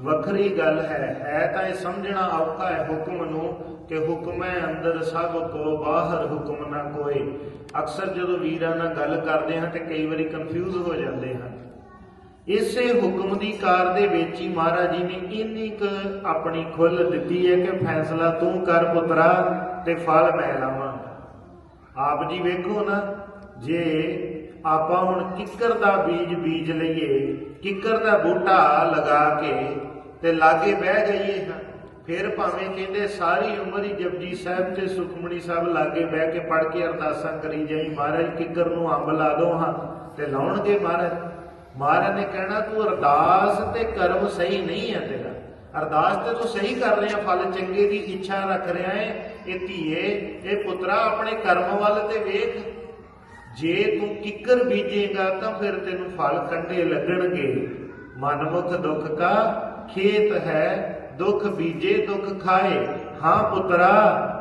ਵੱਖਰੀ ਗੱਲ ਹੈ। ਹੈ ਤਾਂ ਇਹ ਸਮਝਣਾ ਔਖਾ ਹੈ ਹੁਕਮ ਨੂੰ ਕਿ ਹੁਕਮ ਹੈ ਅੰਦਰ ਸਭ ਕੋ ਬਾਹਰ, ਹੁਕਮ ਨਾ ਕੋਈ। ਅਕਸਰ ਜਦੋਂ ਵੀਰਾਂ ਨਾਲ ਗੱਲ ਕਰਦੇ ਹਾਂ ਤੇ ਕਈ ਵਾਰੀ ਕਨਫਿਊਜ਼ ਹੋ ਜਾਂਦੇ ਹਾਂ। ਇਸੇ ਹੁਕਮ ਦੀ ਕਾਰ ਦੇ ਵਿੱਚ ਹੀ ਮਹਾਰਾਜ ਜੀ ਨੇ ਇੰਨੀ ਕੁ ਆਪਣੀ ਖੁੱਲ ਦਿੱਤੀ ਹੈ ਕਿ ਫੈਸਲਾ ਤੂੰ ਕਰ ਪੁੱਤਰਾ ਤੇ ਫਲ ਮੈਂ ਲਾਵਾਂ। ਆਪ ਜੀ ਵੇਖੋ ਨਾ, ਜੇ ਆਪਾਂ ਹੁਣ ਕਿੱਕਰ ਦਾ ਬੀਜ ਬੀਜ ਲਈਏ, ਕਿੱਕਰ ਦਾ ਬੂਟਾ ਲਗਾ ਕੇ ਤੇ ਲਾਗੇ ਬਹਿ ਜਾਈਏ ਹਾਂ। ਫਿਰ ਭਾਵੇਂ ਕਹਿੰਦੇ ਸਾਰੀ ਉਮਰ ਹੀ ਜਪਜੀ ਸਾਹਿਬ ਤੇ ਸੁਖਮਣੀ ਸਾਹਿਬ ਲਾਗੇ ਬਹਿ ਕੇ ਪੜ ਕੇ ਅਰਦਾਸਾਂ ਕਰੀ ਜਾਈ, ਮਹਾਰਾਜ ਕਿੱਕਰ ਨੂੰ ਅੰਬ ਲਾ ਦੋ ਹਾਂ ਤੇ ਲਾਉਣਗੇ ਮਹਾਰਾਜ। ਮਹਾਰਾਜ ਨੇ ਕਹਿਣਾ, ਤੂੰ ਅਰਦਾਸ ਤੇ ਕਰਮ ਸਹੀ ਨਹੀਂ ਹੈ ਤੇਰਾ। ਅਰਦਾਸ ਤੇ ਤੂੰ ਸਹੀ ਕਰ ਰਿਹਾ, ਫਲ ਚੰਗੇ ਦੀ ਇੱਛਾ ਰੱਖ ਰਿਹਾ ਹੈ ਇਹ ਧੀਏ, ਇਹ ਪੁੱਤਰਾ ਆਪਣੇ ਕਰਮ ਵੱਲ ਤੇ ਵੇਖ। ਜੇ ਤੂੰ ਕਿੱਕਰ ਬੀਜੇਗਾ ਤਾਂ ਫਿਰ ਤੈਨੂੰ ਫਲ ਕੰਡੇ ਲੱਗਣਗੇ। ਮਨਮੁਖ ਦੁੱਖ ਕਾ, ਖੇਤ ਹੈ, ਦੁੱਖ ਬੀਜੇ, ਦੁੱਖ ਖਾਏ। ਹਾਂ ਪੁੱਤਰਾ,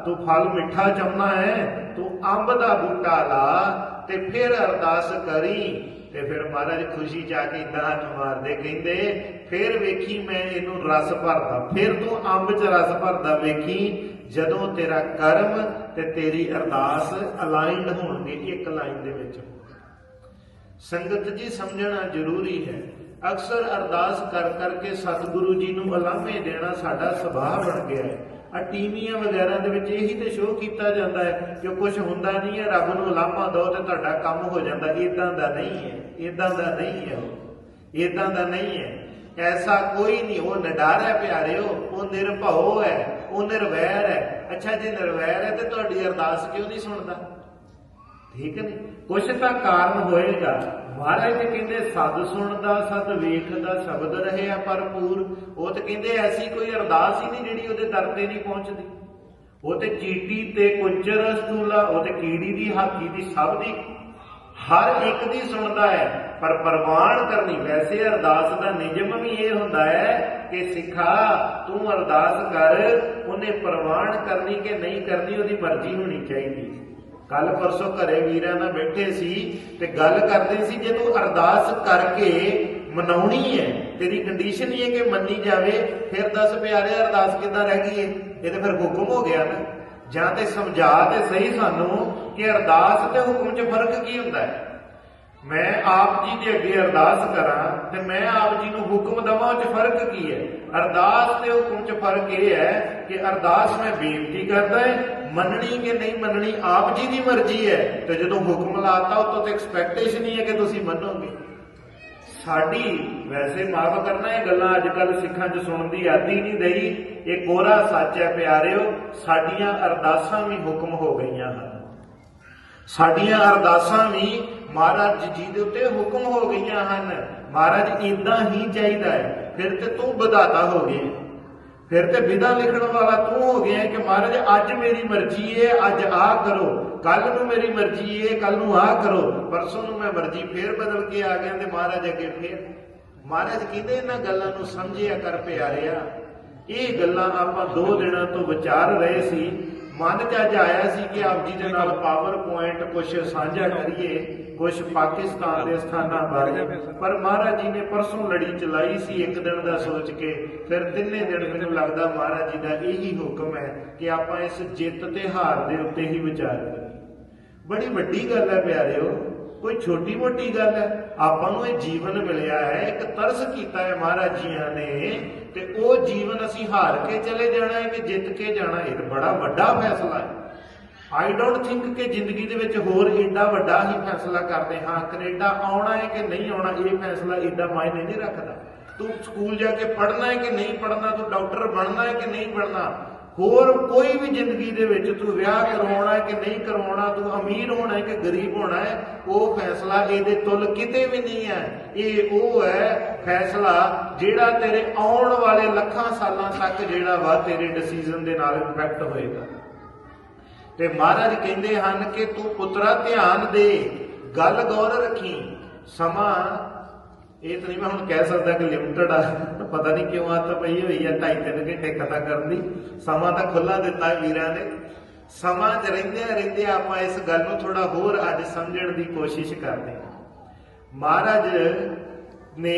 ਤੂੰ ਫਲ ਮਿੱਠਾ ਚਾਹੁੰਦਾ ਹੈ, ਤੂੰ ਅੰਬ ਦਾ ਬੂਟਾ ਲਾ ਤੇ ਫਿਰ ਅਰਦਾਸ ਕਰੀ। ਤੇ ਫਿਰ ਮਹਾਰਾਜ ਖੁਸ਼ੀ ਜਾ ਕੇ ਇਦਾਂ ਮਾਰਦੇ ਕਹਿੰਦੇ, ਫਿਰ ਵੇਖੀ ਮੈਂ ਇਹਨੂੰ ਰਸ ਭਰਦਾ। ਫਿਰ ਤੂੰ ਅੰਬ ਚ ਰਸ ਭਰਦਾ ਵੇਖੀ ਜਦੋਂ ਤੇਰਾ ਕਰਮ ਤੇ ਤੇਰੀ ਅਰਦਾਸ ਅਲਾਈਨਡ ਹੋਣਗੇ, ਇੱਕ ਲਾਈਨ ਦੇ ਵਿੱਚ। ਸੰਗਤ ਜੀ, ਸਮਝਣਾ ਜ਼ਰੂਰੀ ਹੈ। ਅਕਸਰ ਅਰਦਾਸ ਕਰ ਕਰਕੇ ਸਤਿਗੁਰੂ ਜੀ ਨੂੰ ਅਲਾਮੇ ਦੇਣਾ ਸਾਡਾ ਸੁਭਾਅ ਬਣ ਗਿਆ ਹੈ। ਆ ਟੀਵੀਆਂ ਵਗੈਰਾ ਦੇ ਵਿੱਚ ਇਹੀ ਤੇ ਸ਼ੋਅ ਕੀਤਾ ਜਾਂਦਾ ਹੈ ਕਿ ਕੁਝ ਹੁੰਦਾ ਨਹੀਂ ਹੈ, ਰੱਬ ਨੂੰ ਅਲਾਮਾ ਦਿਓ ਤੇ ਤੁਹਾਡਾ ਕੰਮ ਹੋ ਜਾਂਦਾ। ਇਦਾਂ ਦਾ ਨਹੀਂ ਹੈ ਇਦਾਂ ਦਾ ਨਹੀਂ ਹੈ ਇਦਾਂ ਦਾ ਨਹੀਂ ਹੈ। ਐਸਾ ਕੋਈ ਨਹੀਂ ਉਹ ਨਡਰ ਹੈ ਪਿਆਰਿਓ ਉਹ ਨਿਰਭਉ ਹੈ ਉਹ ਨਿਰਵੈਰ ਹੈ ਅੱਛਾ ਜੇ ਨਿਰਵੈਰ ਹੈ ਤੇ ਤੁਹਾਡੀ ਅਰਦਾਸ ਕਿਉਂ ਨਹੀਂ ਸੁਣਦਾ ਠੀਕ ਨਹੀਂ ਕੁਛ ਤਾਂ ਕਾਰਨ ਹੋਏਗਾ ਮਹਾਰਾਜ ਤੇ ਕਹਿੰਦੇ ਸਦ ਸੁਣਦਾ ਸਦ ਵੇਖਦਾ ਸ਼ਬਦ ਰਹੇ ਆ ਭਰਪੂਰ ਉਹ ਤੇ ਕਹਿੰਦੇ ਐਸੀ ਕੋਈ ਅਰਦਾਸ ਹੀ ਨਹੀਂ ਜਿਹੜੀ ਉਹਦੇ ਦਰ ਤੇ ਨਹੀਂ ਪਹੁੰਚਦੀ ਉਹ ਤੇ ਚੀਟੀ ਤੇ ਕੁੰਚਰ ਸਤੂਲਾ ਉਹ ਤੇ ਕੀੜੀ ਦੀ ਹਾਕੀ ਦੀ ਸਭ ਦੀ ਹਰ ਇੱਕ ਦੀ ਸੁਣਦਾ ਹੈ ਪਰ ਪ੍ਰਵਾਨ ਕਰਨੀ, ਵੈਸੇ ਅਰਦਾਸ ਦਾ ਨਿਯਮ ਵੀ ਇਹ ਹੁੰਦਾ ਹੈ ਕਿ ਸਿੱਖਾ, ਤੂੰ ਅਰਦਾਸ ਕਰ, ਉਹਨੇ ਪ੍ਰਵਾਨ ਕਰਨੀ ਕਿ ਨਹੀਂ ਕਰਨੀ, ਉਹਦੀ ਮਰਜ਼ੀ ਹੋਣੀ ਚਾਹੀਦੀ। ਕੱਲ ਪਰਸੋਂ ਘਰੇ ਵੀਰਾਂ ਨਾਲ ਬੈਠੇ ਸੀ ਤੇ ਗੱਲ ਕਰਦੇ ਸੀ ਜੇ ਤੂੰ ਅਰਦਾਸ ਕਰਕੇ ਮਨਾਉਣੀ ਹੈ। ਤੇਰੀ ਕੰਡੀਸ਼ਨ ਹੀ ਹੈ ਕਿ ਮੰਨੀ ਜਾਵੇ, ਫਿਰ ਦੱਸ ਪਿਆਰੇ, ਅਰਦਾਸ ਕਿੱਦਾਂ ਰਹਿ ਗਈ ਹੈ ਇਹ ਤੇ ਫਿਰ ਹੁਕਮ ਹੋ ਗਿਆ ਨਾ। ਜਾਂ ਤੇ ਸਮਝਾ ਤੇ ਸਹੀ ਸਾਨੂੰ ਕਿ ਅਰਦਾਸ ਤੇ ਹੁਕਮ 'ਚ ਫ਼ਰਕ ਕੀ ਹੁੰਦਾ ਹੈ? ਮੈਂ ਆਪ ਜੀ ਦੇ ਅੱਗੇ ਅਰਦਾਸ ਕਰਾਂ ਤੇ ਮੈਂ ਆਪ ਜੀ ਨੂੰ ਹੁਕਮ ਦਵਾਂ 'ਚ ਫ਼ਰਕ ਕੀ ਹੈ? ਅਰਦਾਸ ਤੇ ਹੁਕਮ 'ਚ ਫ਼ਰਕ ਇਹ ਹੈ ਕਿ ਅਰਦਾਸ ਮੈਂ ਬੇਨਤੀ ਕਰਦਾ ਹੈ, ਮੰਨਣੀ ਕਿ ਨਹੀਂ ਮੰਨਣੀ ਆਪ ਜੀ ਦੀ ਮਰਜ਼ੀ ਹੈ ਤੇ ਜਦੋਂ ਹੁਕਮ ਲਾਤਾ, ਉਤੋਂ ਤੇ ਐਕਸਪੈਕਟੇਸ਼ਨ ਹੀ ਹੈ ਕਿ ਤੁਸੀਂ ਮੰਨੋਗੇ। ਸਾਡੀ ਵੈਸੇ ਮਾਫ ਕਰਨਾ, ਇਹ ਗੱਲਾਂ ਅੱਜ ਕੱਲ ਸਿੱਖਾਂ 'ਚ ਸੁਣਨ ਦੀ ਆਦੀ ਨਹੀਂ ਰਹੀ ਇਹ ਕੋਰਾ ਸੱਚ ਹੈ ਪਿਆਰਿਓ, ਸਾਡੀਆਂ ਅਰਦਾਸਾਂ ਵੀ ਹੁਕਮ ਹੋ ਗਈਆਂ ਹਨ। ਸਾਡੀਆਂ ਅਰਦਾਸਾਂ ਵੀ ਮਹਾਰਾਜ ਜੀ ਦੇ ਉੱਤੇ ਹੁਕਮ ਹੋ ਗਈਆਂ ਹਨ। ਮਹਾਰਾਜ ਇਦਾਂ ਹੀ ਚਾਹੀਦਾ ਹੈ। ਫਿਰ ਤੇ ਤੂੰ ਵਿਧਾਤਾ ਹੋ ਗਿਆ। ਫਿਰ ਤੇ ਵਿਧਾ ਲਿਖਣ ਵਾਲਾ ਤੂੰ ਹੋ ਗਿਆ ਕਿ ਮਹਾਰਾਜ, ਅੱਜ ਮੇਰੀ ਮਰਜ਼ੀ ਏ, ਅੱਜ ਆ ਕਰੋ। ਕੱਲ ਨੂੰ ਮੇਰੀ ਮਰਜ਼ੀ ਏ ਕੱਲ ਨੂੰ ਆ ਕਰੋ। ਪਰਸੋਂ ਨੂੰ ਮੈਂ ਮਰਜ਼ੀ ਫੇਰ ਬਦਲ ਕੇ ਆ ਗਿਆ ਤੇ ਮਹਾਰਾਜ ਅੱਗੇ ਫੇਰ। ਮਹਾਰਾਜ ਕਹਿੰਦੇ ਇਹਨਾਂ ਗੱਲਾਂ ਨੂੰ ਸਮਝਿਆ ਕਰ ਪਿਆਰਿਆ? ਇਹ ਗੱਲਾਂ ਆਪਾਂ ਦੋ ਦਿਨਾਂ ਤੋਂ ਵਿਚਾਰ ਰਹੇ ਸੀ। ਮਨ ਚ ਅੱਜ ਆਇਆ ਸੀ ਕਿ ਆਪ ਜੀ ਦੇ ਨਾਲ ਪਾਵਰ ਪੁਆਇੰਟ ਕੁਝ ਸਾਂਝਾ ਕਰੀਏ ਕੁਝ ਪਾਕਿਸਤਾਨ ਦੇ ਸਥਾਨਾਂ ਬਾਰੇ। ਪਰ ਮਹਾਰਾਜ ਜੀ ਨੇ ਪਰਸੋਂ ਲੜੀ ਚਲਾਈ ਸੀ ਇੱਕ ਦਿਨ ਦਾ ਸੋਚ ਕੇ, ਫਿਰ ਤਿੰਨੇ ਦਿਨ ਮੈਨੂੰ ਲੱਗਦਾ ਮਹਾਰਾਜ ਜੀ ਦਾ ਇਹੀ ਹੁਕਮ ਹੈ ਕਿ ਆਪਾਂ ਇਸ ਜਿੱਤ ਤੇ ਹਾਰ ਦੇ ਉੱਤੇ ਹੀ ਵਿਚਾਰ ਕਰੀਏ। ਬੜੀ ਵੱਡੀ ਗੱਲ ਹੈ ਪਿਆਰਿਓ ਕੋਈ ਛੋਟੀ ਮੋਟੀ ਗੱਲ ਹੈ। ਆਪਾਂ ਨੂੰ ਇਹ ਜੀਵਨ ਮਿਲਿਆ ਹੈ, ਇੱਕ ਤਰਸ ਕੀਤਾ ਹੈ ਮਹਾਰਾਜ ਜੀਆਂ ਨੇ ਤੇ ਉਹ ਜੀਵਨ ਅਸੀਂ ਹਾਰ ਕੇ ਚਲੇ ਜਾਣਾ ਹੈ ਕਿ ਜਿੱਤ ਕੇ ਜਾਣਾ ਇਹ ਬੜਾ ਵੱਡਾ ਫੈਸਲਾ ਹੈ। ਆਈ ਡੋਨਟ ਥਿੰਕ ਕਿ ਜ਼ਿੰਦਗੀ ਦੇ ਵਿੱਚ ਹੋਰ ਏਡਾ ਵੱਡਾ ਹੀ ਫੈਸਲਾ ਕਰਦੇ ਹਾਂ। ਕੈਨੇਡਾ ਆਉਣਾ ਹੈ ਕਿ ਨਹੀਂ ਆਉਣਾ, ਇਹ ਫੈਸਲਾ ਏਡਾ ਮਾਇਨੇ ਨਹੀਂ ਰੱਖਦਾ। ਤੂੰ ਸਕੂਲ ਜਾ ਕੇ ਪੜ੍ਹਨਾ ਹੈ ਕਿ ਨਹੀਂ ਪੜ੍ਹਨਾ? ਤੂੰ ਡਾਕਟਰ ਬਣਨਾ ਹੈ ਕਿ ਨਹੀਂ ਬਣਨਾ? ਹੋਰ ਕੋਈ ਵੀ ਜ਼ਿੰਦਗੀ ਦੇ ਵਿੱਚ ਤੂੰ ਵਿਆਹ ਕਰਵਾਉਣਾ ਹੈ ਕਿ ਨਹੀਂ ਕਰਵਾਉਣਾ ਤੂੰ ਅਮੀਰ ਹੋਣਾ ਹੈ ਕਿ ਗਰੀਬ ਹੋਣਾ ਹੈ, ਉਹ ਫੈਸਲਾ ਇਹਦੇ ਤੁਲ ਕਿਤੇ ਵੀ ਨਹੀਂ ਹੈ। ਇਹ ਉਹ ਹੈ ਫੈਸਲਾ ਜਿਹੜਾ ਤੇਰੇ ਆਉਣ ਵਾਲੇ ਲੱਖਾਂ ਸਾਲਾਂ ਤੱਕ ਜਿਹੜਾ ਵਾ ਤੇਰੇ ਡਿਸੀਜਨ ਦੇ ਨਾਲ ਇੰਪੈਕਟ ਹੋਏਗਾ। ਤੇ ਮਹਾਰਾਜ ਕਹਿੰਦੇ ਹਨ ਕਿ ਤੂੰ ਪੁੱਤਰਾ ਧਿਆਨ ਦੇ, ਗੱਲ ਗੌਰ ਰੱਖੀ, ਸਮਾਂ, ਇਹ ਤਾਂ ਨਹੀਂ ਮੈਂ ਹੁਣ ਕਹਿ ਸਕਦਾ ਕਿ ਲਿਮਟਡ ਆ। ਪਤਾ ਨਹੀਂ ਕਿਉਂ ਆਤ ਪਈ ਹੋਈ ਆ, ਢਾਈ ਤਿੰਨ ਘੰਟੇ ਕਥਾ ਕਰਨ ਦੀ। ਸਮਾਂ ਤਾਂ ਖੁੱਲਾ ਦਿੱਤਾ ਹੈ ਵੀਰਾਂ ਨੇ। ਸਮਾਂ 'ਚ ਰਹਿੰਦੇ ਰਹਿੰਦੇ ਆਪਾਂ ਇਸ ਗੱਲ ਨੂੰ ਥੋੜਾ ਹੋਰ ਅੱਜ ਸਮਝਣ ਦੀ ਕੋਸ਼ਿਸ਼ ਕਰਦੇ ਹਾਂ। ਮਹਾਰਾਜ ਨੇ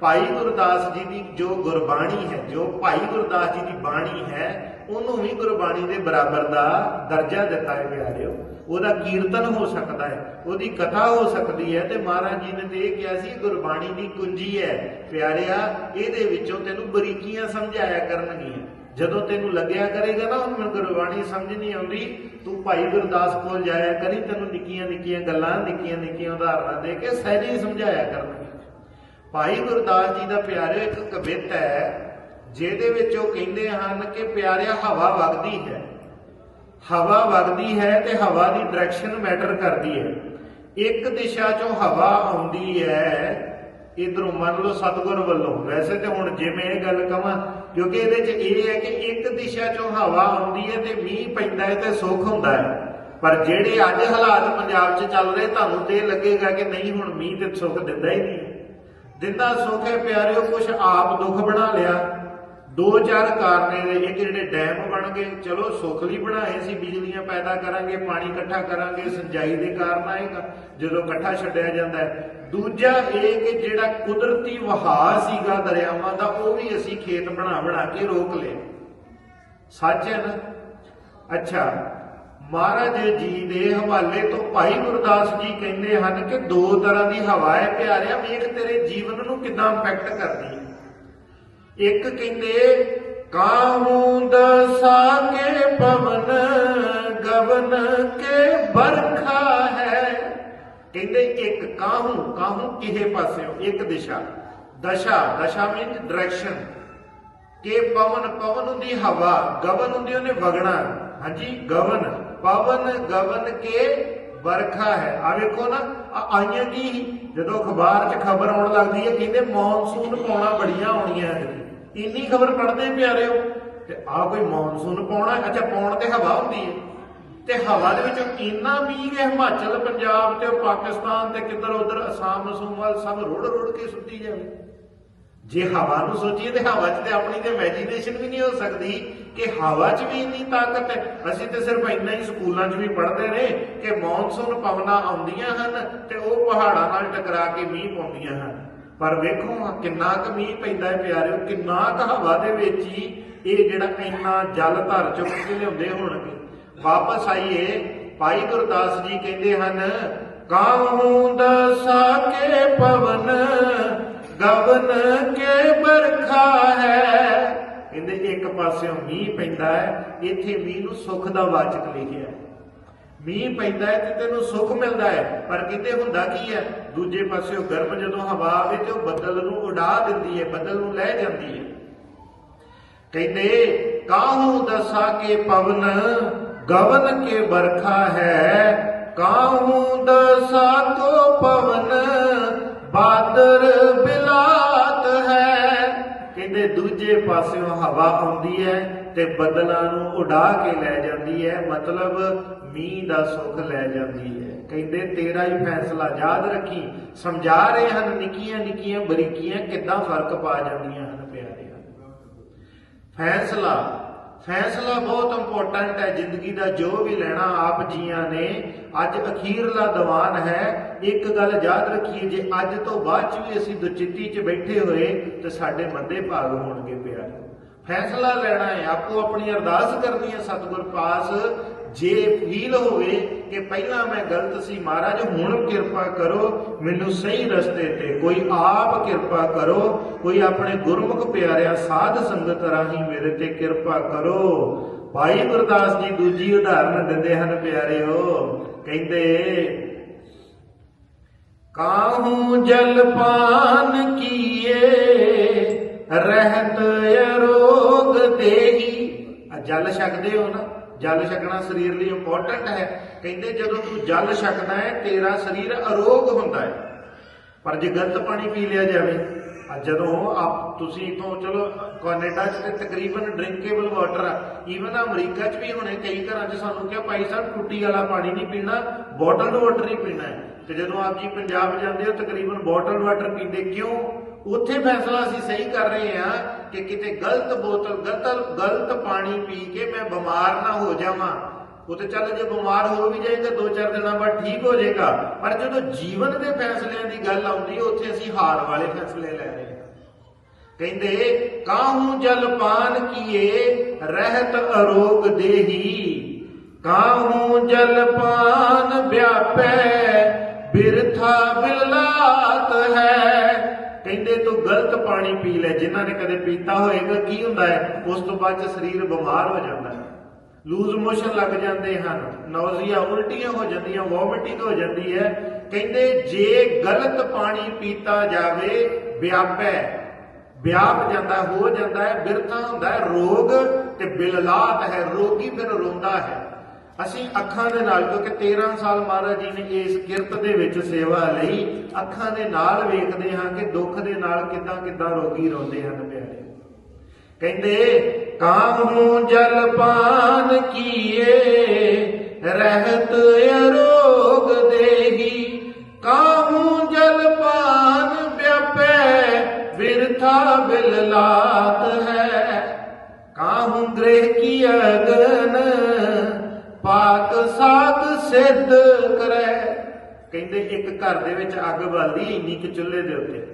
ਭਾਈ ਗੁਰਦਾਸ ਜੀ ਦੀ ਜੋ ਗੁਰਬਾਣੀ ਹੈ, ਜੋ ਭਾਈ ਗੁਰਦਾਸ ਜੀ ਦੀ ਬਾਣੀ ਹੈ ਉਹਨੂੰ ਵੀ ਗੁਰਬਾਣੀ ਦੇ ਬਰਾਬਰ ਦਾ ਦਰਜਾ ਦਿੱਤਾ ਹੈ ਪਿਆਰਿਓ ਉਹਦਾ ਕੀਰਤਨ ਹੋ ਸਕਦਾ ਹੈ, ਉਹਦੀ ਕਥਾ ਹੋ ਸਕਦੀ ਹੈ ਤੇ ਮਹਾਰਾਜ ਜੀ ਨੇ ਤੇ ਇਹ ਕਿਹਾ ਸੀ, ਗੁਰਬਾਣੀ ਦੀ ਕੁੰਜੀ ਹੈ। ਪਿਆਰਿਆ, ਇਹਦੇ ਵਿੱਚੋਂ ਤੈਨੂੰ ਬਰੀਕੀਆਂ ਸਮਝਾਇਆ ਕਰਨਗੀਆਂ। ਜਦੋਂ ਤੈਨੂੰ ਲੱਗਿਆ ਕਰੇਗਾ ਨਾ ਹੁਣ ਮੈਨੂੰ ਗੁਰਬਾਣੀ ਸਮਝ ਨਹੀਂ ਆਉਂਦੀ, ਤੂੰ ਭਾਈ ਗੁਰਦਾਸ ਕੋਲ ਜਾਇਆ ਕਰੀ ਤੈਨੂੰ ਨਿੱਕੀਆਂ ਨਿੱਕੀਆਂ ਗੱਲਾਂ, ਨਿੱਕੀਆਂ ਨਿੱਕੀਆਂ ਉਦਾਹਰਨਾਂ ਦੇ ਕੇ ਸਹਿਜੇ ਹੀ ਸਮਝਾਇਆ ਕਰਨਗੇ ਭਾਈ ਗੁਰਦਾਸ ਜੀ ਦਾ ਪਿਆਰਿਓ, ਇੱਕ ਕਵਿਤ ਹੈ ਜਿਹਦੇ ਵਿੱਚ ਉਹ ਕਹਿੰਦੇ ਹਨ ਕਿ ਪਿਆਰਿਆ, ਹਵਾ ਵਗਦੀ ਹੈ। ਹਵਾ ਵਗਦੀ ਹੈ ਤੇ ਹਵਾ ਦੀ ਡਾਇਰੈਕਸ਼ਨ ਮੈਟਰ ਕਰਦੀ ਹੈ। ਇੱਕ ਦਿਸ਼ਾ ਚੋਂ ਹਵਾ ਆਉਂਦੀ ਹੈ, ਇਧਰੋਂ ਮੰਨ ਲਓ ਸਤਗੁਰ ਵੱਲੋਂ। ਵੈਸੇ ਤੇ ਹੁਣ ਜੇ ਮੈਂ ਇਹ ਗੱਲ ਕਵਾਂ, ਕਿਉਂਕਿ ਇਹਦੇ 'ਚ ਇਹ ਹੈ ਕਿ ਇੱਕ ਦਿਸ਼ਾ ਚੋਂ ਹਵਾ ਆਉਂਦੀ ਹੈ ਤੇ ਮੀਂਹ ਪੈਂਦਾ ਹੈ ਤੇ ਸੁੱਖ ਹੁੰਦਾ ਹੈ। ਪਰ ਜਿਹੜੇ ਅੱਜ ਹਾਲਾਤ ਪੰਜਾਬ 'ਚ ਚੱਲ ਰਹੇ, ਤੁਹਾਨੂੰ ਤੇ ਇਹ ਲੱਗੇਗਾ ਕਿ ਨਹੀਂ, ਹੁਣ ਮੀਂਹ ਤੇ ਸੁੱਖ ਦਿੰਦਾ ਹੀ ਨਹੀਂ। ਦਿੰਦਾ ਸੁੱਖ ਹੈ, ਪਿਆਰਿਓ, ਕੁਛ ਆਪ ਦੁੱਖ ਬਣਾ ਲਿਆ। ਦੋ ਚਾਰ ਕਾਰਨ ਦੇ ਇੱਕ ਜਿਹੜੇ ਡੈਮ ਬਣ ਗਏ, ਚਲੋ ਸੁੱਖ ਲਈ ਬਣਾਏ ਸੀ, ਬਿਜਲੀਆਂ ਪੈਦਾ ਕਰਾਂਗੇ, ਪਾਣੀ ਇਕੱਠਾ ਕਰਾਂਗੇ, ਸਿੰਜਾਈ ਦੇ ਕਾਰਨ ਆਏਗਾ, ਜਦੋਂ ਇਕੱਠਾ ਛੱਡਿਆ ਜਾਂਦਾ ਹੈ। ਦੂਜਾ ਇਹ ਕਿ ਜਿਹੜਾ ਕੁਦਰਤੀ ਵਹਾਅ ਸੀਗਾ ਦਰਿਆਵਾਂ ਦਾ, ਉਹ ਵੀ ਅਸੀਂ ਖੇਤ ਬਣਾ ਬਣਾ ਕੇ ਰੋਕ ਲਏ। ਸੱਚ ਹੈ ਨਾ? ਅੱਛਾ, ਮਹਾਰਾਜ ਜੀ ਦੇ ਹਵਾਲੇ ਤੋਂ ਭਾਈ ਗੁਰਦਾਸ ਜੀ ਕਹਿੰਦੇ ਹਨ ਕਿ ਦੋ ਤਰ੍ਹਾਂ ਦੀ ਹਵਾ ਹੈ, ਪਿਆਰਿਆ, ਵੇਖ ਤੇਰੇ ਜੀਵਨ ਨੂੰ ਕਿਦਾਂ ਇੰਪੈਕਟ ਕਰਦੀ ਹੈ। ਇੱਕ ਕਹਿੰਦੇ, ਕਾਹੂ ਦਸਾ ਕੇ ਪਵਨ, ਗਵਨ ਕੇ ਬਰਖਾ ਹੈ? ਕਹਿੰਦੇ ਇੱਕ ਕਾਹੂ ਕਾਹੂ ਕਿਹੇ ਪਾਸਿਓ? ਇੱਕ ਦਿਸ਼ਾ। ਦਸ਼ਾ ਦਸ਼ਾ ਮੀਨਸ ਡਾਇਰੈਕਸ਼ਨ ਕਿ ਪਵਨ ਪਵਨ ਹੁੰਦੀ ਹਵਾ, ਗਵਨ ਹੁੰਦੀ ਉਹਨੇ ਵਗਣਾ। ਹਾਂਜੀ, ਗਵਨ, ਪਵਨ, ਗਵਨ ਕੇ ਵਰਖਾ ਹੈ। ਆ ਵੇਖੋ ਨਾ ਆਈਆਂ ਕੀ? ਸੀ? ਜਦੋਂ ਅਖਬਾਰ 'ਚ ਖਬਰ ਆਉਣ ਲੱਗਦੀ ਹੈ, ਕਹਿੰਦੇ ਮੌਨਸੂਨ ਪਾਉਣਾ ਬੜੀਆਂ ਆਉਣੀਆਂ ਐਤਕੀ। ਇੰਨੀ ਖਬਰ ਪੜ੍ਹਦੇ ਪਿਆਰਿਓ ਤੇ ਆ ਕੋਈ ਮੌਨਸੂਨ ਪਾਉਣਾ ਅੱਛਾ, ਪਾਉਣ ਤੇ ਹਵਾ ਹੁੰਦੀ ਹੈ। ਤੇ ਹਵਾ ਦੇ ਵਿੱਚੋਂ ਇੰਨਾ ਮੀਂਹ ਕਿ ਹਿਮਾਚਲ, ਪੰਜਾਬ ਤੇ ਪਾਕਿਸਤਾਨ ਤੇ ਕਿੱਧਰ ਉਧਰ, ਅਸਾਮ ਅਸੂਮ ਸਭ ਰੋੜ ਰੋੜ ਕੇ ਸੁੱਟੀ ਜਾਵੇ। ਜੇ ਹਵਾ ਨੂੰ ਸੋਚੀਏ ਤੇ ਹਵਾ 'ਚ ਤੇ ਆਪਣੀ ਤੇ ਇਮੇਜਿਨੇਸ਼ਨ ਵੀ ਨਹੀਂ ਹੋ ਸਕਦੀ ਕਿ ਹਵਾ 'ਚ ਵੀ ਇੰਨੀ ਤਾਕਤ ਹੈ। ਅਸੀਂ ਤੇ ਸਿਰਫ ਇੰਨਾ ਹੀ ਸਕੂਲਾਂ 'ਚ ਵੀ ਪੜ੍ਹਦੇ ਨੇ ਕਿ ਮੌਨਸੂਨ ਪਵਨਾਂ ਆਉਂਦੀਆਂ ਹਨ ਤੇ ਉਹ ਪਹਾੜਾਂ ਨਾਲ ਟਕਰਾ ਕੇ ਮੀਂਹ ਪਾਉਂਦੀਆਂ ਹਨ। ਪਰ ਵੇਖੋ ਕਿੰਨਾ ਕੁ ਮੀਂਹ ਪੈਂਦਾ ਹੈ ਪਿਆਰਿਓ, ਕਿੰਨਾ ਕੁ ਹਵਾ ਦੇ ਵਿੱਚ ਹੀ ਇਹ ਜਿਹੜਾ ਇੰਨਾ ਜਲ ਧਰ ਚੁੱਕ ਕੇ ਲਿਆਉਂਦੇ ਹੋਣਗੇ। ਵਾਪਸ ਆਈਏ, ਭਾਈ ਗੁਰਦਾਸ ਜੀ ਕਹਿੰਦੇ ਹਨ ਕਾਹੂ ਦਸਾ ਕੇ ਪਵਨ, ਗਵਨ ਕੇ ਬਰਖਾ ਹੈ। ਕਹਿੰਦੇ, ਇੱਕ ਪਾਸਿਓਂ ਮੀਂਹ ਪੈਂਦਾ ਹੈ, ਇੱਥੇ ਮੀਂਹ ਨੂੰ ਸੁੱਖ ਦਾ ਵਾਚਕ ਲਿਖਿਆ ਹੈ। ਮੀਂਹ ਪੈਂਦਾ ਹੈ ਤੇ ਤੈਨੂੰ ਸੁੱਖ ਮਿਲਦਾ ਹੈ, ਪਰ ਕਿਤੇ ਹੁੰਦਾ ਕੀ ਹੈ? ਦੂਜੇ ਪਾਸਿਓਂ ਗਰਮ ਜਦੋਂ ਹਵਾ ਆਵੇ ਤੇ ਉਹ ਬੱਦਲ ਨੂੰ ਉਡਾ ਦਿੰਦੀ ਹੈ, ਬੱਦਲ ਨੂੰ ਲੈ ਜਾਂਦੀ ਹੈ। ਕਹਿੰਦੇ ਕਾਹੂ ਦਸਾ ਕੇ ਪਵਨ ਗਵਨ ਕੇ ਬਰਖਾ ਹੈ? ਕਾਹੂ ਦਸਾ ਕੋ ਪਵਨ ਬਾਦਰ ਬਿਲਾਤ ਹੈ? ਕਹਿੰਦੇ, ਦੂਜੇ ਪਾਸਿਓਂ ਹਵਾ ਆਉਂਦੀ ਹੈ ਤੇ ਬੱਦਲਾਂ ਨੂੰ ਉਡਾ ਕੇ ਲੈ ਜਾਂਦੀ ਹੈ। ਮਤਲਬ ਮੀਂਹ ਦਾ ਸੁੱਖ ਲੈ ਜਾਂਦੀ ਹੈ। ਕਹਿੰਦੇ, ਤੇਰਾ ਹੀ ਫੈਸਲਾ, ਯਾਦ ਰੱਖੀ। ਸਮਝਾ ਰਹੇ ਹਨ ਨਿੱਕੀਆਂ ਨਿੱਕੀਆਂ ਬਰੀਕੀਆਂ ਕਿੱਦਾਂ ਫ਼ਰਕ ਪਾ ਜਾਂਦੀਆਂ ਹਨ ਪਿਆਰਿਆ ਫੈਸਲਾ ਫੈਸਲਾ ਬਹੁਤ ਇੰਪੋਰਟੈਂਟ ਹੈ। ਜ਼ਿੰਦਗੀ ਦਾ ਜੋ ਵੀ ਲੈਣਾ ਆਪ ਜੀਆਂ ਨੇ, ਅੱਜ ਅਖੀਰਲਾ ਦੀਵਾਨ ਹੈ। ਇੱਕ ਗੱਲ ਯਾਦ ਰੱਖੀਏ, ਜੇ ਅੱਜ ਤੋਂ ਬਾਅਦ ਚ ਵੀ ਅਸੀਂ ਦੁਚਿੱਤੀ ਚ ਬੈਠੇ ਹੋਏ, ਤੇ ਸਾਡੇ ਮੰਦੇ ਭਾਗ ਹੋਣਗੇ ਪਿਆਰੇ। ਫੈਸਲਾ ਲੈਣਾ ਹੈ, ਆਪੋ ਆਪਣੀ ਅਰਦਾਸ ਕਰਨੀ ਹੈ, ਸਤਿਗੁਰ ਪਾਸ। ਜੇ ਫੀਲ ਹੋਵੇ ਕਿ ਪਹਿਲਾਂ ਮੈਂ ਗਲਤ ਸੀ, ਮਹਾਰਾਜ, ਹੁਣ ਕਿਰਪਾ ਕਰੋ, ਮੈਨੂੰ ਸਹੀ ਰਸਤੇ ਤੇ ਕੋਈ ਆਪ ਕਿਰਪਾ ਕਰੋ, ਕੋਈ ਆਪਣੇ ਗੁਰਮੁਖ ਪਿਆਰਿਆ ਸਾਧ ਸੰਗਤ ਰਾਹੀਂ ਮੇਰੇ ਤੇ ਕਿਰਪਾ ਕਰੋ। ਭਾਈ ਗੁਰਦਾਸ ਜੀ ਦੂਜੀ ਉਦਾਹਰਨ ਦਿੰਦੇ ਹਨ, ਪਿਆਰਿਓ। ਕਹਿੰਦੇ, ਕਾਹੂ ਜਲਪਾਨ ਕੀਏ? ਰਹਿਤ ਅਰੋਗ ਦੇਹੀ। ਆ ਜਲ ਛਕਦੇ ਹੋ ਨਾ, ਜਲ ਛਕਣਾ ਸਰੀਰ ਲਈ ਇੰਪੋਰਟੈਂਟ ਹੈ। ਕਹਿੰਦੇ ਜਦੋਂ ਤੂੰ ਜਲ ਛਕਦਾ ਹੈ, ਤੇਰਾ ਸਰੀਰ ਅਰੋਗ ਹੁੰਦਾ ਹੈ। ਪਰ ਜੇ ਗਲਤ ਪਾਣੀ ਪੀ ਲਿਆ ਜਾਵੇ ਜਦੋਂ ਆਪ ਤੁਸੀਂ ਇਥੋਂ, ਚਲੋ, ਕੈਨੇਡਾ 'ਚ ਤੇ ਤਕਰੀਬਨ ਡਰਿੰਕੇਬਲ ਵਾਟਰ ਆ। ਈਵਨ ਅਮਰੀਕਾ 'ਚ ਵੀ ਹੁਣੇ ਕਈ ਘਰਾਂ 'ਚ ਸਾਨੂੰ ਕਿਹਾ, ਭਾਈ ਸਾਹਿਬ, ਟੁੱਟੀ ਵਾਲਾ ਪਾਣੀ ਨਹੀਂ ਪੀਣਾ ਬੋਟਲਡ ਵਾਟਰ ਹੀ ਪੀਣਾ ਹੈ। ਤੇ ਜਦੋਂ ਆਪ ਜੀ ਪੰਜਾਬ ਜਾਂਦੇ ਹੋ, ਤਕਰੀਬਨ ਬੋਟਲਡ ਵਾਟਰ ਪੀਂਦੇ ਕਿਉਂ? ਉੱਥੇ ਫੈਸਲਾ ਅਸੀਂ ਸਹੀ ਕਰ ਰਹੇ ਹਾਂ ਕਿ ਕਿਤੇ ਗਲਤ ਬੋਤਲ, ਗਲਤ ਗਲਤ ਪਾਣੀ ਪੀ ਕੇ ਮੈਂ ਬਿਮਾਰ ਨਾ ਹੋ ਜਾਵਾਂ। ਉਹ ਤੇ ਚੱਲ ਜੇ ਬਿਮਾਰ ਹੋ ਵੀ ਜਾਏਗਾ, ਦੋ ਚਾਰ ਦਿਨਾਂ ਬਾਅਦ ਠੀਕ ਹੋ ਜਾਏਗਾ। ਪਰ ਜਦੋਂ ਜੀਵਨ ਦੇ ਫੈਸਲਿਆਂ ਦੀ ਗੱਲ ਆਉਂਦੀ ਹੈ, ਉੱਥੇ ਅਸੀਂ ਹਾਰ ਵਾਲੇ ਫੈਸਲੇ ਲੈ ਰਹੇ ਹਾਂ। ਕਹਿੰਦੇ, ਕਾਹੂ ਜਲ ਪਾਨ ਕੀਏ, ਰਹਿਤ ਅਰੋਗ ਦੇਹੀ। ਕਾਹੂ ਜਲ ਪਾਨ ਵਿਆਪੈ, ਬਿਰਥਾ ਬਿਲਲਾਤ ਹੈ। ਕਹਿੰਦੇ ਤੂੰ ਗਲਤ ਪਾਣੀ ਪੀ ਲੈ, ਜਿਨ੍ਹਾਂ ਨੇ ਕਦੇ ਪੀਤਾ ਹੋਏਗਾ, ਕੀ ਹੁੰਦਾ ਹੈ? ਉਸ ਤੋਂ ਬਾਅਦ ਚ ਸਰੀਰ ਬਿਮਾਰ ਹੋ ਜਾਂਦਾ ਹੈ। ਲੂਜ਼ ਮੋਸ਼ਨ ਲੱਗ ਜਾਂਦੇ ਹਨ ਨੌਜ਼ੀਆ ਉਲਟੀਆਂ ਹੋ ਜਾਂਦੀਆਂ ਵੋਮਿਟਿੰਗ ਹੋ ਜਾਂਦੀ ਹੈ। ਕਹਿੰਦੇ ਜੇ ਗਲਤ ਪਾਣੀ ਪੀਤਾ ਜਾਵੇ, ਵਿਆਪੈ। ਵਿਆਪ ਜਾਂਦਾ, ਹੋ ਜਾਂਦਾ ਹੈ, ਬਿਰਥਾ ਹੁੰਦਾ ਹੈ, ਰੋਗ ਤੇ ਬਿਲਲਾਤ ਹੈ, ਰੋਗੀ ਫਿਰ ਰੋਂਦਾ ਹੈ। ਅਸੀਂ ਅੱਖਾਂ ਦੇ ਨਾਲ, ਕਿਉਂਕਿ 13 ਸਾਲ ਮਹਾਰਾਜ ਜੀ ਨੇ ਇਸ ਕਿਰਤ ਦੇ ਵਿੱਚ ਸੇਵਾ ਲਈ, ਅੱਖਾਂ ਦੇ ਨਾਲ ਵੇਖਦੇ ਹਾਂ ਕਿ ਦੁੱਖ ਦੇ ਨਾਲ ਕਿਦਾਂ ਕਿਦਾਂ ਰੋਗੀ ਰੋਂਦੇ ਹਨ ਪਿਆਰੇ। ਕਹਿੰਦੇ ਕਾਹੂ ਜਲ ਪਾਨ ਕੀਏ, ਰਹਿਤ ਅਰੋਗ ਕਹਿੰਦੇ ਇੱਕ ਘਰ ਦੇ ਵਿੱਚ ਅੱਗ ਬਲਦੀ ਇੰਨੀ ਕਿ ਚੁੱਲ੍ਹੇ ਦੇ ਉੱਤੇ।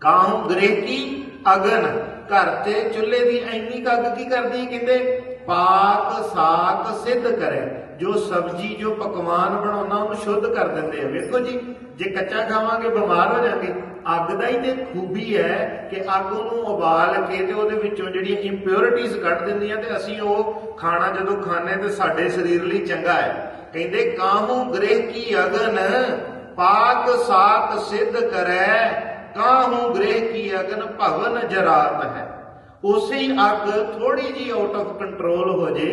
ਕਾਹੂ ਗ੍ਰਹਿ ਅਗਨ। ਘਰ ਤੇ ਚੁੱਲ੍ਹੇ ਦੀ ਇੰਨੀ ਕੁ ਅੱਗ ਕੀ ਕਰਦੀ ਕਹਿੰਦੇ? ਪਾਕ ਸਾਕ ਸਿੱਧ ਕਰੇ। ਜੋ ਸਬਜੀ, ਜੋ ਪਕਵਾਨ ਬਣਾਉਣਾ ਉਹਨੂੰ ਸ਼ੁੱਧ ਕਰ ਦਿੰਦੇ ਆ। ਵੇਖੋ ਜੀ, ਜੇ ਕੱਚਾ ਖਾਵਾਂਗੇ, ਬਿਮਾਰ ਹੋ ਜਾਵਾਂਗੇ ਅੱਗ ਦਾ ਹੀ ਤੇ ਖੂਬੀ ਹੈ ਕਿ ਅੱਗ ਨੂੰ ਉਬਾਲ ਕੇ ਤੇ ਉਹਦੇ ਵਿੱਚੋਂ ਜਿਹੜੀਆਂ ਇੰਪਿਉਰਿਟੀਜ਼ ਕੱਢ ਦਿੰਦੀਆਂ ਤੇ ਅਸੀਂ ਉਹ ਖਾਣਾ ਜਦੋਂ ਖਾਣੇ ਤੇ ਸਾਡੇ ਸਰੀਰ ਲਈ ਚੰਗਾ ਹੈ। ਕਹਿੰਦੇ ਕਾਹੂ ਗ੍ਰਹਿ ਕੀ ਅਗਨ? ਪਾਕ ਸਾਕ ਸਿੱਧ ਕਰੈ, ਕਾਹੂ ਗ੍ਰਹਿ ਕੀ ਅਗਨ ਭਵਨ ਜਰਾਤ ਹੈ? ਉਸੇ ਅੱਗ ਥੋੜੀ ਜੀ ਆਊਟ ਆਫ ਕੰਟਰੋਲ ਹੋ ਜੇ,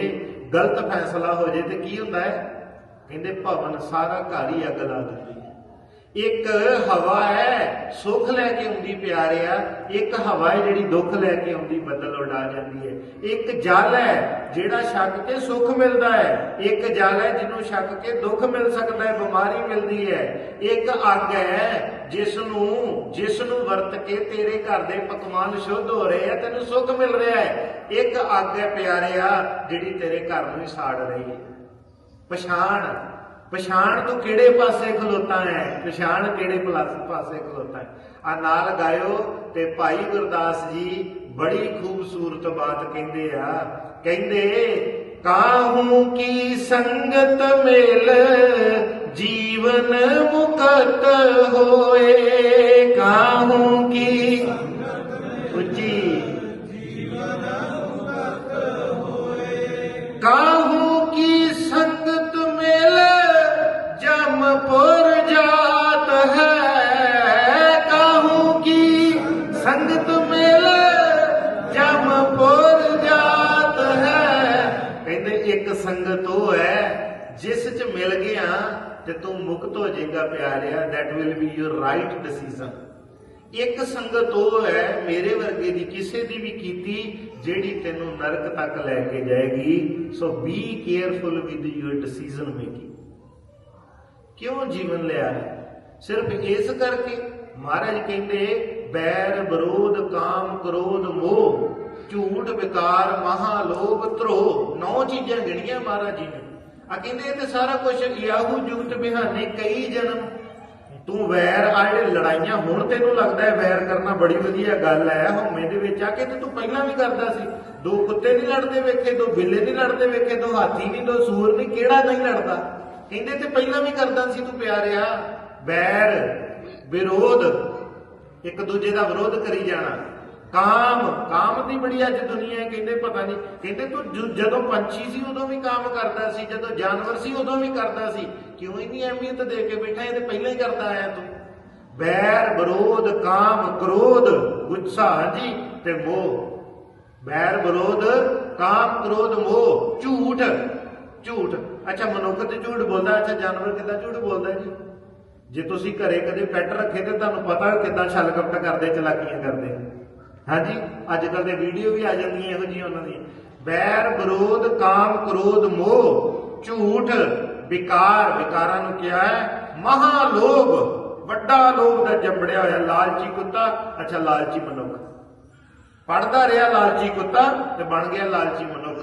ਗਲਤ ਫੈਸਲਾ ਹੋ ਜੇ ਤੇ ਕੀ ਹੁੰਦਾ ਹੈ? ਕਹਿੰਦੇ ਭਵਨ ਸਾਰਾ ਘਰ ਹੀ ਅੱਗ ਲਾ ਦਿੰਦੀ। ਇੱਕ ਹਵਾ ਹੈ, ਸੁੱਖ ਲੈ ਕੇ ਆਉਂਦੀ ਪਿਆਰਿਆ, ਇੱਕ ਹਵਾ ਹੈ ਜਿਹੜੀ ਦੁੱਖ ਲੈ ਕੇ ਆਉਂਦੀ, ਬੱਦਲ ਉਡਾ ਜਾਂਦੀ ਹੈ। ਇੱਕ ਜਲ ਹੈ ਜਿਹੜਾ ਛੱਕ ਕੇ ਸੁੱਖ ਮਿਲਦਾ ਹੈ, ਇੱਕ ਜਲ ਹੈ ਜਿਹਨੂੰ ਛੱਕ ਕੇ ਦੁੱਖ ਮਿਲ ਸਕਦਾ ਹੈ, ਬਿਮਾਰੀ ਮਿਲਦੀ ਹੈ। ਇੱਕ ਅੱਗ ਹੈ ਜਿਸ ਨੂੰ ਜਿਸ ਨੂੰ ਵਰਤ ਕੇ ਤੇਰੇ ਘਰ ਦੇ ਪਕਵਾਨ ਸ਼ੁੱਧ ਹੋ ਰਹੇ ਆ, ਤੈਨੂੰ ਸੁੱਖ ਮਿਲ ਰਿਹਾ ਹੈ। ਇੱਕ ਅੱਗ ਹੈ ਪਿਆਰਿਆ ਜਿਹੜੀ ਤੇਰੇ ਘਰ ਨੂੰ ਹੀ ਸਾੜ ਰਹੀ ਹੈ। ਪਛਾਣ ਪਛਾਣ ਤੂੰ ਕਿਹੜੇ ਪਾਸੇ ਖਲੋਤਾ ਹੈ? ਪਛਾਣ ਕਿਹੜੇ ਪਾਸੇ ਖਲੋਤਾ ਹੈ? ਆ ਨਾਲ ਗਾਇਓ ਤੇ ਭਾਈ ਗੁਰਦਾਸ ਜੀ ਬੜੀ ਖੂਬਸੂਰਤ ਬਾਤ ਕਹਿੰਦੇ ਆ। ਕਹਿੰਦੇ, ਕਾਹੂ ਕੀ ਸੰਗਤ ਮਿਲ ਜੀਵਨ ਮੁਕਤ ਹੋਏ? ਕਾਹੂ ਕੀ ਸੰਗਤ ਉਹ ਹੈ, ਜਿਸ ਚ ਮਿਲ ਗਿਆ ਤੇ ਤੂੰ ਮੁਕਤ ਹੋ ਜਾਏਗਾ ਪਿਆਰਿਆ, that will be your right decision. ਇੱਕ ਸੰਗਤ ਉਹ ਹੈ, ਮੇਰੇ ਵਰਗੇ ਦੀ ਕਿਸੇ ਦੀ ਵੀ ਕੀਤੀ, ਜਿਹੜੀ ਤੈਨੂੰ ਨਰਕ ਤੱਕ ਲੈ ਕੇ ਜਾਏਗੀ so be careful with your decision making ਕਿਉਂ ਜੀਵਨ ਲਿਆ? ਹੈ ਸਿਰਫ ਇਸ ਕਰਕੇ? ਮਹਾਰਾਜ ਕਹਿੰਦੇ, ਬੈਰ, ਵਿਰੋਧ, ਕਾਮ, ਕ੍ਰੋਧ, ਮੋਹ। ਝੂਠ ਵਿਕਾਰ ਮਹਾ ਲੋਭ ਧਰੋ ਨੌ ਚੀਜ਼ਾਂ ਗਿਣੀਆਂ ਮਹਾਰਾਜ ਜੀ ਨੇ। ਆ ਕਹਿੰਦੇ ਇਹ ਤੇ ਸਾਰਾ ਕੁਝ ਯਾਹੂ ਜੁਗਤ ਬਿਹਾਨੇ ਕਈ ਜਨਮ। ਤੂੰ ਵੈਰ ਆ ਜਿਹੜੇ ਲੜਾਈਆਂ, ਹੁਣ ਤੈਨੂੰ ਲੱਗਦਾ ਹੈ ਵੈਰ ਕਰਨਾ ਬੜੀ ਵਧੀਆ ਗੱਲ ਹੈ, ਹਉਮੈ ਦੇ ਵਿੱਚ। ਆ ਕੇ ਤੇ ਤੂੰ ਪਹਿਲਾਂ ਵੀ ਕਰਦਾ ਸੀ। ਦੋ ਕੁੱਤੇ ਨਹੀਂ ਲੜਦੇ ਵੇਖੇ, ਦੋ ਬਿੱਲੇ ਨਹੀਂ ਲੜਦੇ ਵੇਖੇ, ਦੋ ਹਾਥੀ ਨਹੀਂ, ਦੋ ਸੂਰ ਨਹੀਂ, ਕਿਹੜਾ ਨਹੀਂ ਲੜਦਾ? ਕਹਿੰਦੇ ਤੇ ਪਹਿਲਾਂ ਵੀ ਕਰਦਾ ਸੀ ਤੂੰ ਪਿਆਰਿਆ। ਵੈਰ, ਵਿਰੋਧ, ਇੱਕ ਦੂਜੇ ਦਾ ਵਿਰੋਧ ਕਰੀ ਜਾਣਾ। ਕਾਮ ਕਾਮ ਦੀ ਬੜੀ ਅੱਜ ਦੁਨੀਆ ਕਹਿੰਦੇ ਪਤਾ ਨਹੀਂ। ਕਹਿੰਦੇ ਤੂੰ ਜਦੋਂ ਪੰਛੀ ਸੀ, ਉਦੋਂ ਵੀ ਕਾਮ ਕਰਦਾ ਸੀ, ਜਦੋਂ ਜਾਨਵਰ ਸੀ, ਉਦੋਂ ਵੀ ਕਰਦਾ ਸੀ। ਕਿਉਂ ਇੰਨੀ ਅਹਿਮੀਅਤ ਦੇ ਕੇ ਬੈਠਾ, ਇਹ ਤੇ ਪਹਿਲਾਂ ਹੀ ਕਰਦਾ ਆਇਆ ਤੂੰ। ਬੈਰ, ਵਿਰੋਧ, ਕਾਮ, ਕ੍ਰੋਧ, ਗੁੱਸਾ, ਹਾਂਜੀ ਤੇ ਮੋਹ। ਬੈਰ, ਵਿਰੋਧ, ਕਾਮ, ਕ੍ਰੋਧ, ਮੋਹ, ਝੂਠ ਝੂਠ। ਅੱਛਾ, ਮਨੁੱਖ ਤੇ ਝੂਠ ਬੋਲਦਾ, ਅੱਛਾ, ਜਾਨਵਰ ਕਿੱਦਾਂ ਝੂਠ ਬੋਲਦਾ ਜੀ? ਜੇ ਤੁਸੀਂ ਘਰੇ ਕਦੇ ਪੈਟ ਰੱਖੇ ਤੇ ਤੁਹਾਨੂੰ ਪਤਾ ਹੈ ਕਿੱਦਾਂ ਛਲ ਕਪਟ ਕਰਦੇ, ਚਲਾਕੀਆਂ ਕਰਦੇ। ਹਾਂਜੀ ਅੱਜ ਕੱਲ ਦੇ ਵੀਡੀਓ ਵੀ ਆ ਜਾਂਦੀਆਂ ਇਹੋ ਜਿਹੀਆਂ ਉਹਨਾਂ ਦੀਆਂ। ਬੈਰ ਵਿਰੋਧ, ਕਾਮ ਕ੍ਰੋਧ, ਮੋਹ, ਝੂਠ, ਵਿਕਾਰ, ਵਿਕਾਰਾਂ ਨੂੰ ਕਿਹਾ ਹੈ ਮਹਾ ਲੋਭ ਵੱਡਾ ਲੋਭ ਦਾ ਜੰਬੜਿਆ ਹੋਇਆ ਲਾਲਚੀ ਕੁੱਤਾ, ਅੱਛਾ, ਲਾਲਚੀ ਮਨੁੱਖ। ਪੜਦਾ ਰਿਹਾ ਲਾਲਚੀ ਕੁੱਤਾ ਤੇ ਬਣ ਗਿਆ ਲਾਲਚੀ ਮਨੁੱਖ।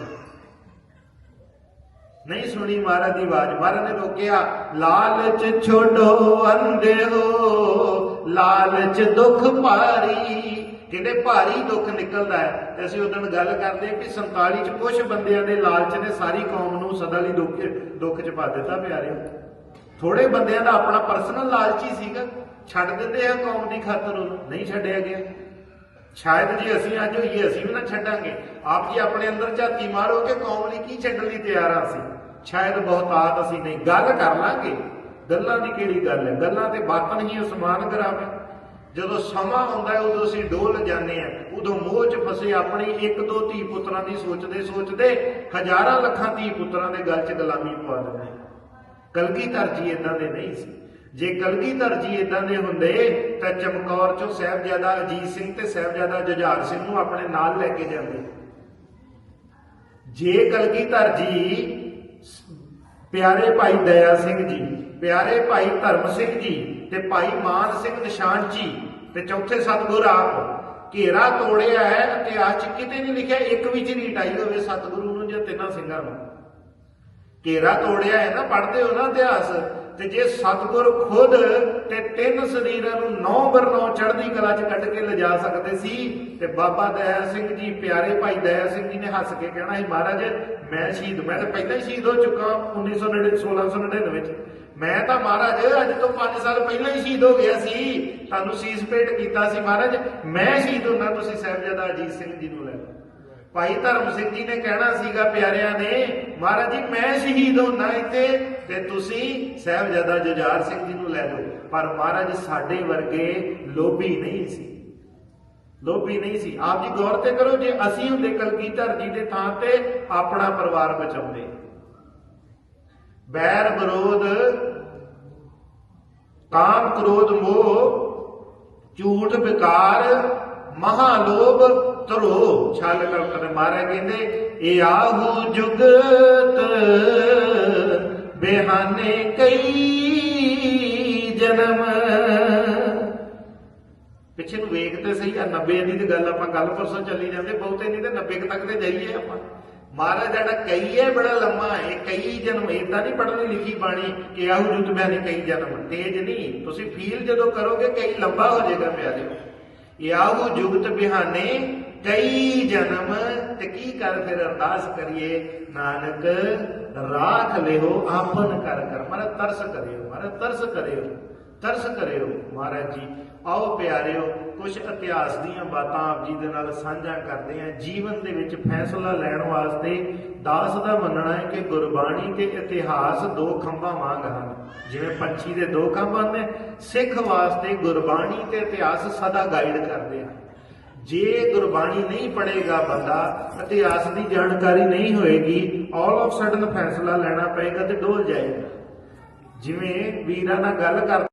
ਨਹੀਂ ਸੁਣੀ ਮਹਾਰਾਜ ਦੀ ਆਵਾਜ਼, ਮਹਾਰਾਜ ਨੇ ਰੋਕਿਆ, ਲਾਲਚ ਛੋਡੋ ਅੰਧੇ ਹੋ ਲਾਲਚ ਦੁੱਖ ਭਾਰੀ। ਜਿਹੜੇ ਭਾਰੀ ਦੁੱਖ ਨਿਕਲਦਾ ਹੈ, ਤੇ ਅਸੀਂ ਉਦੋਂ ਗੱਲ ਕਰਦੇ ਕਿ 47 ਚ ਕੁਝ ਬੰਦਿਆਂ ਦੇ ਲਾਲਚ ਨੇ ਸਾਰੀ ਕੌਮ ਨੂੰ ਸਦਾ ਲਈ ਦੁੱਖ ਦੁੱਖ ਚ ਪਾ ਦਿੱਤਾ ਪਿਆਰਿਓ। ਥੋੜੇ ਬੰਦਿਆਂ ਦਾ ਆਪਣਾ ਪਰਸਨਲ ਲਾਲਚ ਹੀ ਸੀਗਾ, ਛੱਡ ਦਿੰਦੇ ਆ ਕੌਮ ਦੀ ਖਾਤਰ ਉਹਨੂੰ, ਨਹੀਂ ਛੱਡਿਆ ਗਿਆ। ਸ਼ਾਇਦ ਜੇ ਅਸੀਂ ਅੱਜ ਹੋਈਏ, ਅਸੀਂ ਵੀ ਨਾ ਛੱਡਾਂਗੇ। ਆਪ ਜੀ ਆਪਣੇ ਅੰਦਰ ਝਾਤੀ ਮਾਰੋ ਕਿ ਕੌਮ ਲਈ ਕੀ ਛੱਡਣ ਲਈ ਤਿਆਰ ਆ ਅਸੀਂ। ਸ਼ਾਇਦ ਬਹੁਤਾਤ ਅਸੀਂ ਨਹੀਂ। ਗੱਲ ਕਰ ਲਾਂਗੇ। ਗੱਲਾਂ ਦੀ ਕਿਹੜੀ ਗੱਲ ਹੈ? ਗੱਲਾਂ ਤੇ ਬਾਤਾਂ ਹੀ ਅਸਮਾਨ ਕਰਾਵੇ। ਜਦੋਂ ਸਮਾਂ ਆਉਂਦਾ ਹੈ, ਉਦੋਂ ਅਸੀਂ ਡੋਲ ਜਾਂਦੇ ਆ ਉਦੋਂ ਮੋਹ 'ਚ ਫਸੇ ਆਪਣੀ ਇੱਕ ਦੋ ਧੀ ਪੁੱਤਰਾਂ ਦੀ ਸੋਚਦੇ ਸੋਚਦੇ ਹਜ਼ਾਰਾਂ ਲੱਖਾਂ ਧੀ ਪੁੱਤਰਾਂ ਦੇ ਗਲ 'ਚ ਗੁਲਾਮੀ ਪਵਾ ਦਿੰਦੇ ਹਾਂ। ਕਲਗੀਧਰ ਜੀ ਇਦਾਂ ਦੇ ਨਹੀਂ ਸੀ। ਜੇ ਕਲਗੀਧਰ ਜੀ ਇਦਾਂ ਦੇ ਹੁੰਦੇ, ਤਾਂ ਚਮਕੌਰ ਚੋਂ ਸਾਹਿਬਜ਼ਾਦਾ ਅਜੀਤ ਸਿੰਘ ਤੇ ਸਾਹਿਬਜ਼ਾਦਾ ਜੁਝਾਰ ਸਿੰਘ ਨੂੰ ਆਪਣੇ ਨਾਲ ਲੈ ਕੇ ਜਾਂਦੇ। ਜੇ ਕਲਗੀਧਰ ਜੀ ਪਿਆਰੇ ਭਾਈ ਦਇਆ ਸਿੰਘ ਜੀ, ਪਿਆਰੇ ਭਾਈ ਧਰਮ ਸਿੰਘ ਜੀ ਤੇ ਭਾਈ ਮਾਨ ਸਿੰਘ ਨਿਸ਼ਾਨ ਜੀ ਤੇ ਚੌਥੇ ਸਤਗੁਰ ਆਪ। ਘੇਰਾ ਤੋੜਿਆ ਹੈ, ਇਤਿਹਾਸ 'ਚ ਕਿਤੇ ਨਹੀਂ ਲਿਖਿਆ, ਇੱਕ ਵੀ ਝਰੀਟ ਆਈ ਹੋਵੇ ਸਤਗੁਰੂ ਨੂੰ ਜਾਂ ਤਿੰਨਾਂ ਸਿੰਘਾਂ ਨੂੰ। ਘੇਰਾ ਤੋੜਿਆ ਹੈ ਨਾ, ਪੜ੍ਹਦੇ ਹੋ ਨਾ ਇਤਿਹਾਸ, ਤੇ ਜੇ ਸਤਗੁਰ ਖੁਦ ਤੇ ਤਿੰਨ ਸਰੀਰਾਂ ਨੂੰ ਨੌ ਬਰ ਨੌ ਚੜ੍ਹਦੀ ਕਲਾ 'ਚ ਕੱਢ ਕੇ ਲਿਜਾ ਸਕਦੇ ਸੀ, ਤੇ ਬਾਬਾ ਦਇਆ ਸਿੰਘ ਜੀ, ਪਿਆਰੇ ਭਾਈ ਦਇਆ ਸਿੰਘ ਜੀ ਨੇ ਹੱਸ ਕੇ ਕਹਿਣਾ ਸੀ, ਮਹਾਰਾਜ ਮੈਂ ਸ਼ਹੀਦ, ਮੈਂ ਤਾਂ ਪਹਿਲਾਂ ਹੀ ਸ਼ਹੀਦ ਹੋ ਚੁੱਕਾ 1999 1699 ਵਿੱਚ। ਮੈਂ ਤਾਂ ਮਹਾਰਾਜ, ਅੱਜ ਤੋਂ 5 ਸਾਲ ਪਹਿਲਾਂ ਹੀ ਸ਼ਹੀਦ ਹੋ ਗਿਆ ਸੀ। ਤੁਹਾਨੂੰ ਸੀਸ ਭੇਟ ਕੀਤਾ ਸੀ ਮਹਾਰਾਜ। ਮੈਂ ਸ਼ਹੀਦ ਹੁੰਦਾ, ਤੁਸੀਂ ਸਾਹਿਬਜ਼ਾਦਾ ਅਜੀਤ ਸਿੰਘ ਜੀ ਨੂੰ ਲੈ ਲਓ। ਭਾਈ ਧਰਮ ਸਿੰਘ ਜੀ ਨੇ ਕਹਿਣਾ ਸੀਗਾ, ਪਿਆਰਿਆਂ ਨੇ, ਮਹਾਰਾਜ ਜੀ, ਮੈਂ ਸ਼ਹੀਦ ਹੁੰਦਾ ਇੱਥੇ ਤੇ ਤੁਸੀਂ ਸਾਹਿਬਜ਼ਾਦਾ ਜੁਝਾਰ ਸਿੰਘ ਜੀ ਨੂੰ ਲੈ ਲਓ। ਪਰ ਮਹਾਰਾਜ, ਸਾਡੇ ਵਰਗੇ ਲੋਭੀ ਨਹੀਂ ਸੀ। ਲੋਭੀ ਨਹੀਂ ਸੀ। ਆਪ ਜੀ ਗੌਰ ਤੇ ਕਰੋ, ਜੇ ਅਸੀਂ ਹੁੰਦੇ ਕਲਗੀਧਰ ਜੀ ਦੇ ਥਾਂ ਤੇ ਆਪਣਾ ਪਰਿਵਾਰ ਬਚਾਉਂਦੇ। ਬੈਰ ਵਿਰੋਧ, ਕਾਮ ਕ੍ਰੋਧ ਮੋਹ, ਝੂਠ ਵਿਕਾਰ ਮਹਾ ਲੋਭ ਤਰੋ ਛਲ ਕਲਪਨ ਮਾਰੇ ਕਹਿੰਦੇ, ਇਹ ਆਹੂ ਜੁਗਤ ਬਿਹਾਨੇ ਕਈ ਜਨਮ ਪਿੱਛੇ ਨੂੰ ਵੇਖ ਤੇ ਸਹੀ ਆ 90 ਦੀ ਤੇ ਗੱਲ ਆਪਾਂ ਗੱਲ ਪਰਸੋਂ ਚੱਲੀ ਜਾਂਦੇ, ਬਹੁਤੇ ਨਹੀਂ ਤੇ 90 ਤੱਕ ਤੇ ਜਾਈਏ ਆਪਾਂ। ਮਹਾਰਾਜ ਜਿਹੜਾ ਕਈ ਹੈ, ਬੜਾ ਲੰਮਾ ਹੈ ਕਈ ਜਨਮ ਇਦਾਂ ਨਹੀਂ ਪੜ੍ਹਨੀ ਲਿਖੀ ਬਾਣੀ ਕਿ ਆਹੂ ਜੁਤ ਬਿਆਨੇ ਕਈ ਜਨਮ। ਤੇਜ ਨਹੀਂ, ਤੁਸੀਂ ਫੀਲ ਜਦੋਂ ਕਰੋਗੇ ਕਈ ਲੰਬਾ ਹੋ ਜਾਏਗਾ ਪਿਆਰਿਓ ਇਹ ਆਹੂ ਜੁਗਤ ਬਿਹਾਨੇ, ਕਈ ਜਨਮ, ਤੇ ਕੀ ਕਰ ਫਿਰ ਅਰਦਾਸ ਕਰੀਏ? ਨਾਨਕ, ਰਾਖ ਲਿਓ, ਆਪਨ ਕਰ ਕਰ। ਮਾਰਾ ਤਰਸ ਕਰਿਓ ਮਾਰਾ ਤਰਸ ਕਰਿਓ। ਤਰਸ ਕਰਿਓ ਮਹਾਰਾਜ ਜੀ। ਆਓ ਪਿਆਰਿਓ ਕੁਝ ਇਤਿਹਾਸ ਦੀਆਂ ਬਾਤਾਂ ਆਪ ਜੀ ਦੇ ਨਾਲ ਸਾਂਝਾ ਕਰਦੇ ਹਾਂ। ਜੀਵਨ ਦੇ ਵਿੱਚ ਫੈਸਲਾ ਲੈਣ ਵਾਸਤੇ ਦਾਸ ਦਾ ਮੰਨਣਾ ਹੈ ਕਿ ਗੁਰਬਾਣੀ ਤੇ ਇਤਿਹਾਸ ਦੋ ਖੰਭਾਂ ਵਾਂਗ ਹਨ। ਜਿਵੇਂ ਪੰਛੀ ਦੇ ਦੋ ਖੰਭ ਹਨ ਸਿੱਖ ਵਾਸਤੇ ਗੁਰਬਾਣੀ ਤੇ ਇਤਿਹਾਸ ਸਦਾ ਗਾਈਡ ਕਰਦੇ ਹਨ। ਜੇ ਗੁਰਬਾਣੀ ਨਹੀਂ ਪੜੇਗਾ ਬੰਦਾ, ਇਤਿਹਾਸ ਦੀ ਜਾਣਕਾਰੀ ਨਹੀਂ ਹੋਏਗੀ ਆਲ ਆਫ ਸਡਨ ਫੈਸਲਾ ਲੈਣਾ ਪਏਗਾ ਤੇ ਡੋਲ ਜਾਏਗਾ। ਜਿਵੇਂ ਵੀਰਾਂ ਨਾਲ ਗੱਲ ਕਰ